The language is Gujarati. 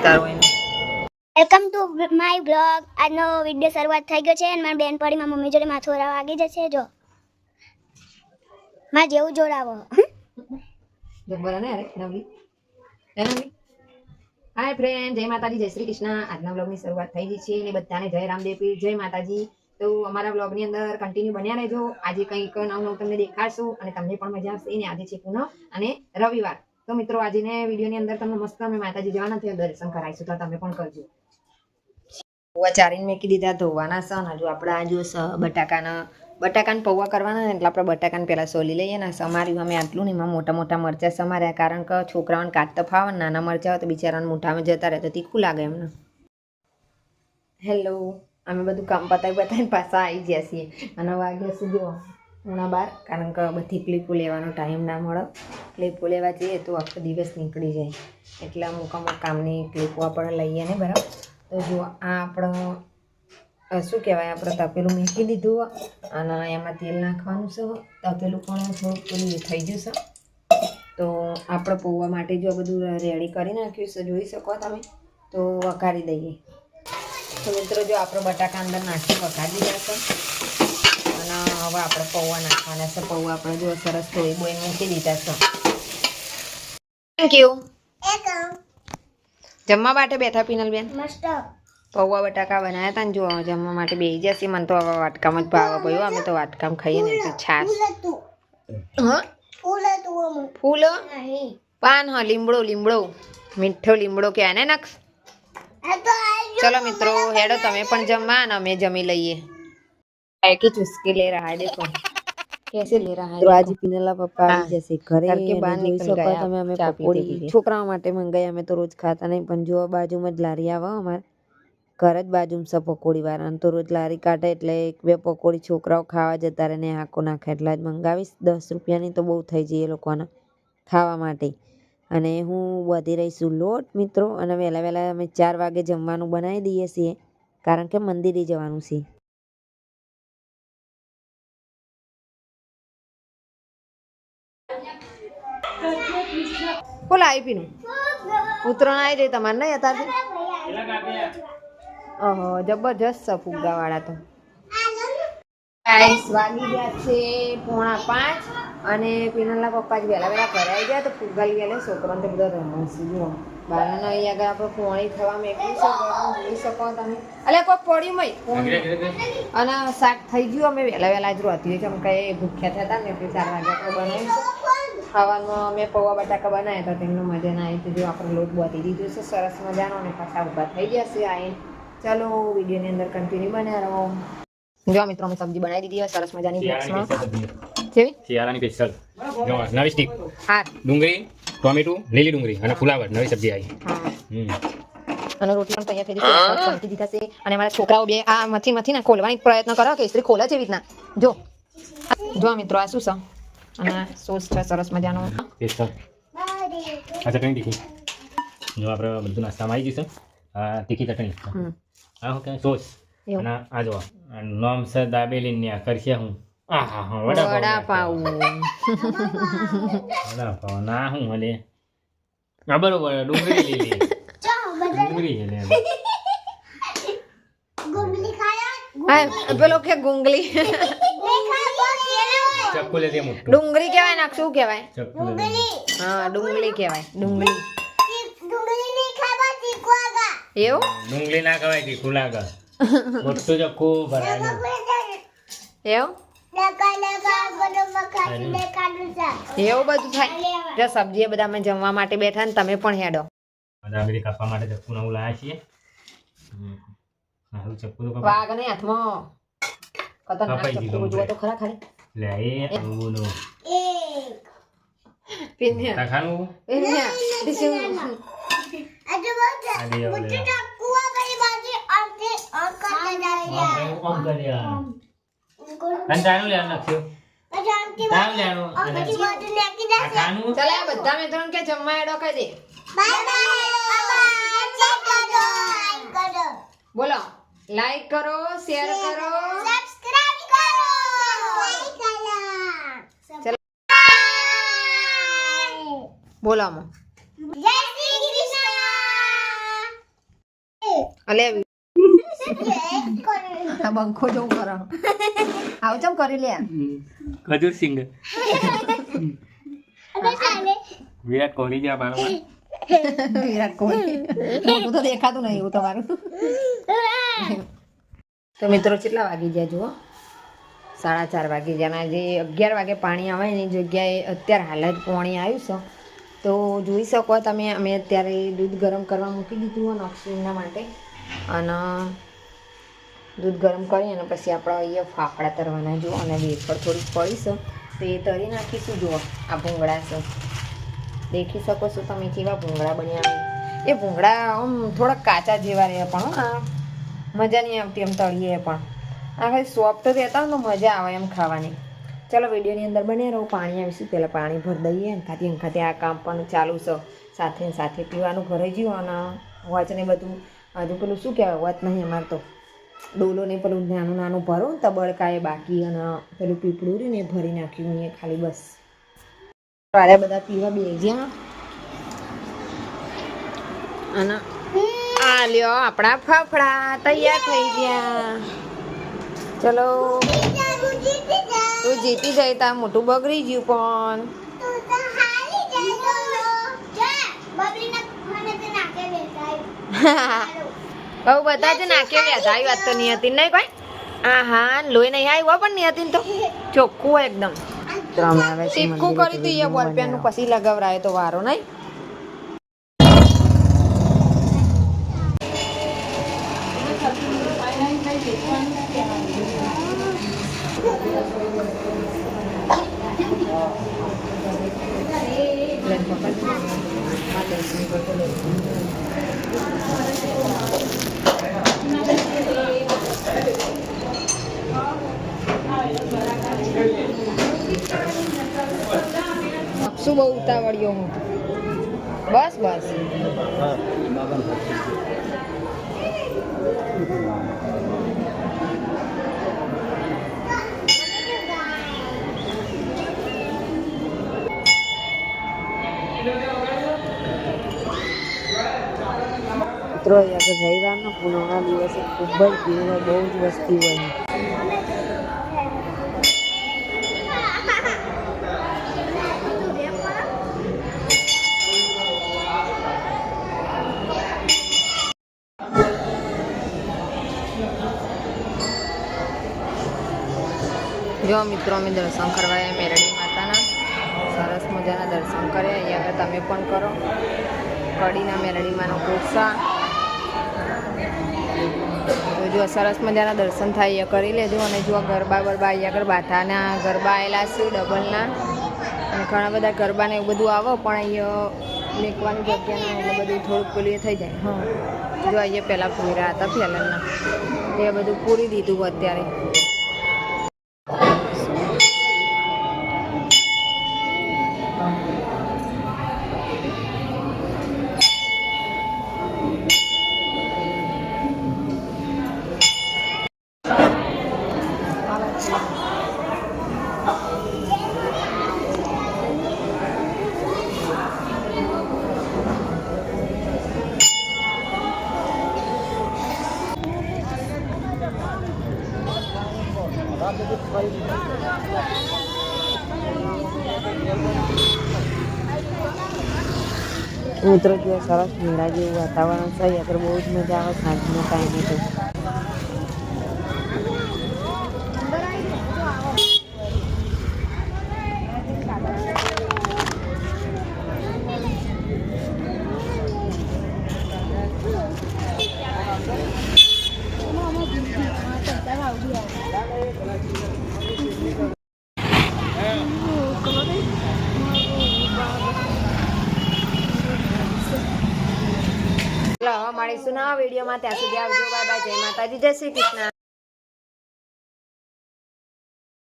ઉતારો એને વેલકમ ટુ માય બ્લોગ આજનો વીડિયો શરૂઆત થઈ ગયો છે અને મારા બેન પડી મમ્મી જોડે માથું ઓરાવા આગી જશે. જો. માં જેવું જોડાવો. હાય ફ્રેન્ડ જય માતાજી જય શ્રી કૃષ્ણ. આજના બ્લોગની શરૂઆત થઈ ગઈ છે અને બધાને જય રામદેવપીર જય માતાજી. તો અમારા બ્લોગની અંદર કન્ટિન્યુ બન્યા રહેજો. આજે કંઈક નવું નવું તમને દેખાડશું અને તમને પણ મજા આવશે અને આજે છે પૂનમ અને રવિવાર. તો મિત્રો, આજને વિડીયોની અંદર તમને મસ્ત અમે માતાજી જવાના છે દર્શન કરાવીશું, તો તમે પણ કરજો. પૌવા ચારીને મેકી દીધા, ધોવાના હજુ આપણે આ જો બટાકાના, બટાકાને પૌવા કરવાના એટલે આપણે બટાકાને પહેલાં સોલી લઈએ, ને સમાર્યું અમે આટલું ને એમાં મોટા મોટા મરચાં સમાર્યા, કારણ કે છોકરાઓને કાઢતા ફાવે નાના મરચાં હોય તો બિચારાને મોટામાં જતા રહે તો તીખું લાગે એમને. હેલો અમે બધું કામ પતાવી બતાવીને પાછા આવી ગયા છીએ. અને વાગ્યા સુધી ઉણા બાર, કારણ કે બધી ક્લિપો લેવાનો ટાઈમ ના મળે. ક્લિપો લેવા જઈએ તો આખો દિવસ નીકળી જાય. એટલે અમુક અમુક કામની ક્લિપો આપણે લઈએ ને, બરાબર? તો જો આ આપણો શું કહેવાય? આપણે તપેલું મૂકી દીધું અને એમાં તેલ નાખવાનું છે તપેલું પણ થોડુંક પેલું થઈ જશે તો આપણે પૌવા માટે જો બધું રેડી કરી નાખ્યું છે, જોઈ શકો તમે? તો વઘારી દઈએ. તો મિત્રો, જો આપણે બટાકા અંદર નાખી વઘારી દીધા છે. અને હવે આપણે પૌવા નાખવાના છે. પૌવા આપણે જો સરસ ધોઈ બોઈ મૂકી દીધા છે. થેન્ક યુ જમવા માટે બેઠા પિનલબેન મસ્ત. પૌવા બટાકા બનાવ્યા હતા ને જો જમવા માટે બે જશે મને તો હવે વાટકામ જ ભાવે ભયો અમે તો વાટકામ ખાઈએ ને તો છાશ. હા? ફૂલ પાન હા લીમડો લીમડો. મીઠો લીમડો કે આને નક્ષ ચલો મિત્રો હેડો તમે પણ જમવા અને અમે જમી લઈએ. કે ચુસ્કી લે રહા હે દેખો कैसे ले रहा है તો આજે પિનલા પપ્પા હા. આવી જશે ઘરે ઘર કે બહાર અને જોઈ નીકળ શકો ગયા, તમે અમે ચા પીતે પકોડી પીતે. છોકરાઓ માટે મંગાઈ અમે તો રોજ ખાતા નહીં પણ જો બાજુમાં જ લારી આવે અમારે ઘર જ બાજુમાં છે પકોડી વાળા તો રોજ લારી કાઢે એટલે એક બે પકોડી છોકરાઓ ખાવા જતા રહે ને હાકો નાખે એટલે જ મંગાવીશ દસ રૂપિયાની તો બહુ થઈ જાય એ લોકોને ખાવા માટે અને હું વધી રહીશું લોટ મિત્રો અને વહેલા વહેલા અમે ચાર વાગે જમવાનું બનાવી દઈએ છીએ કારણ કે મંદિરે જવાનું છે બોલ આવી પીનું. ઉત્તરાયણ આવી રહી તમારે નહીં અત્યારથી? ઓહો જબરજસ્ત છે ફુગ્ગા વાળા તો. ગાઈસ વાગી ગયા છે પોણા પાંચ અને પીનલના પપ્પા જ વહેલા વહેલા ઘરે આવી ગયા તો લઈ ગયા છોકરાને તો બધા રમશે જુઓ. બારાના અહીં આગળ આપણે પોણી થવા મેં છે ગરમ જોઈ શકો તમે. અલે કોઈ પડ્યું મય અને શાક થઈ ગયું અમે વહેલા વહેલા જ રોતી હોય છે અમે કઈ ભૂખ્યા થતા ને એટલે ચાર વાગ્યા તો બનાવી ખાવાનું અમે પૌવા બટાકા બનાવ્યા તો તેમનો મજા ના આવી તો જો આપણે લોટ બોતી દીધું છે સરસ મજાનો અને પાછા ઊભા થઈ ગયા છે આઈ. ચાલો વિડીયોની અંદર કન્ટિન્યુ બન્યા રહો. જો મિત્રો અમે સબ્જી બનાવી દીધી હોય સરસ મજાની શિયાળાની સ્પેશિયલ શિયાળાની સ્પેશિયલ જો નવી સ્ટીક હા. ડુંગળી ટોમેટું લીલી ડુંગળી અને ફુલાવર નવી સબ્જી આવી. અને રોટલી પણ તૈયાર થઈ જશે શાક દીધા છે અને મારા છોકરાઓ બે આ મથી મથી ને ખોલવાની પ્રયત્ન કરો કે ઇસ્ત્રી ખોલે છે એવી રીતના. જો. જો મિત્રો આ શું છે? અને સોસ છે સરસ મજાનો. સ્પેશિયલ આ ચટણી તીખી જો આપણે બધું નાસ્તામાં આવી ગયું છે. આ તીખી ચટણી. હા ઓકે સોસ. અને આ જો નામ છે દાબેલી ને આ કરશે હું. આ હા હા વડાપાવ. વડાપાવ ના હું હલે. આ બરોબર ડુંગળી લીલી. ડુંગળી છે પેલો કે ગુંગલી ડુંગળી કહેવાય નાખ શું કહેવાય? હા ડુંગળી કહેવાય ડુંગળી. એવું? ડુંગળી ના કહેવાય ખુલાગર મોટું ચક્કુ ભરાયું. એવું? એવું બધું થાય. જો સબ્જી બધા અમે જમવા માટે બેઠા ને તમે પણ હેડો. બધી કાપવા માટે ચપ્પુ નવું લાયા છીએ. હારું ચક્કુ તો. વાઘ ને હાથમાં. ખતરનાક ચક્કુ ગયું તો ખરા ખરી. લે એ બોલો પિન્યા. ખાનું? પિન્યા. ડીશું. આજે લે હવે લે. આમ કર્યા. અને તારું લેવાનું નાખ્યું. લેવાનું. ખાનું ચાલ આ બધા મિત્રો કે જમવા કહી દે. બોલો લાઈક કરો શેર કરો. બોલો આમાં. જય શ્રી કૃષ્ણ. અલે આ બંખો જેવું કરો આવ ચમ કરી લે. ખજૂર સિંગ. વિરાટ કોહલી જા મારો વિરાટ કોહલી. મોટું તો દેખાતું નહીં એવું તમારું. તો મિત્રો કેટલા વાગી ગયા જુઓ? સાડા ચાર વાગી ગયા. જે અગિયાર વાગે પાણી આવે એની જગ્યાએ અત્યારે હાલ જ પાણી આવ્યું છે. તો જોઈ શકો તમે અમે અત્યારે દૂધ ગરમ કરવા મૂકી દીધું હોય નોક્સિનના માટે. અને દૂધ ગરમ કરી અને પછી આપણે અહીંયા ફાફડા તરવાના જુઓ અને વેફર થોડીક પડીશું. તો એ તરી નાખીશું, જુઓ, આ ભૂંગળા છે. દેખી શકો છો તમે કેવા ભૂંગળા બન્યા એ ભૂંગળા આમ થોડાક કાચા જેવા રહે પણ આ મજા નહીં આવતી એમ તળીએ પણ. આ ખાલી સોફ્ટ રહેતા હોય તો મજા આવે એમ ખાવાની. ચાલો, વિડીયોની અંદર બને રહો. પાણી આવીશું. પહેલાં પાણી ભરી દઈએ ખાતી ખાતે આ કામ પણ ચાલુ છે. સાથે સાથે પીવાનું ભરાઈ ગયું અને વચને બધું. હજુ પેલું શું કહેવાય? વચ નહીં, અમારે તો ડોલો ને પેલું નાનું નાનું ભરો ને તબડકા બાકી અને પેલું પીપળું રહ્યું ને ભરી નાખ્યું એ ખાલી બસ. વાળા બધા પીવા બે ગયા. અને આ લ્યો આપણા ફાફડા તૈયાર થઈ ગયા. ચલો. તું જીતી જાય તા મોટું બગડી ગયું પણ. બહુ બધા જ નાખ્યો ને આવી વાત તો નહીં હતી નહીં કોઈ આ હા લોહી નહીં આવ્યો પણ નહીં હતી તો. ચોખ્ખું એકદમ. ટીપકું કરી દઈએ બોલપેનનું પછી લગાવરાય તો વારો નહીં. શું બહુ ઉતાવળ્યો હું બસ બસ મિત્રો અહીંયા આગળ રવિવારના પૂનમના દિવસે ખૂબ જ ભીડ હોય બહુ જ વસ્તી હોય જો મિત્રો, અમે દર્શન કરવા આવ્યા મેરડી માતાના. સરસ મજાના દર્શન કર્યા. અહીંયા આગળ તમે પણ કરો. કડીના મેરડીમાંનો કોસા. તો જો સરસ મજાના દર્શન થાય, અહીંયા કરી લેજો. અને જો ગરબા બરબા અહીંયા આગળ બાથાના ગરબા આવેલા છે, ડબલના. અને ઘણા બધા ગરબાને એવું બધું આવો, પણ અહીંયા મેકવાની જગ્યા એટલે બધું થોડુંક પેલું થઈ જાય. હા. જો અહીંયા પહેલાં પૂરા હતા પહેલાંના. એ બધું પૂરી દીધું અત્યારે. મિત્રો જો સરસ મેળા જેવું વાતાવરણ છે. અત્યારે બહુ જ મજા આવે, સાંજનો ટાઈમે તો ચાલો હવે મળીશું નવા વિડીયોમાં ત્યાં સુધી આવજો. Bye bye. જય માતાજી. જય શ્રી કૃષ્ણ.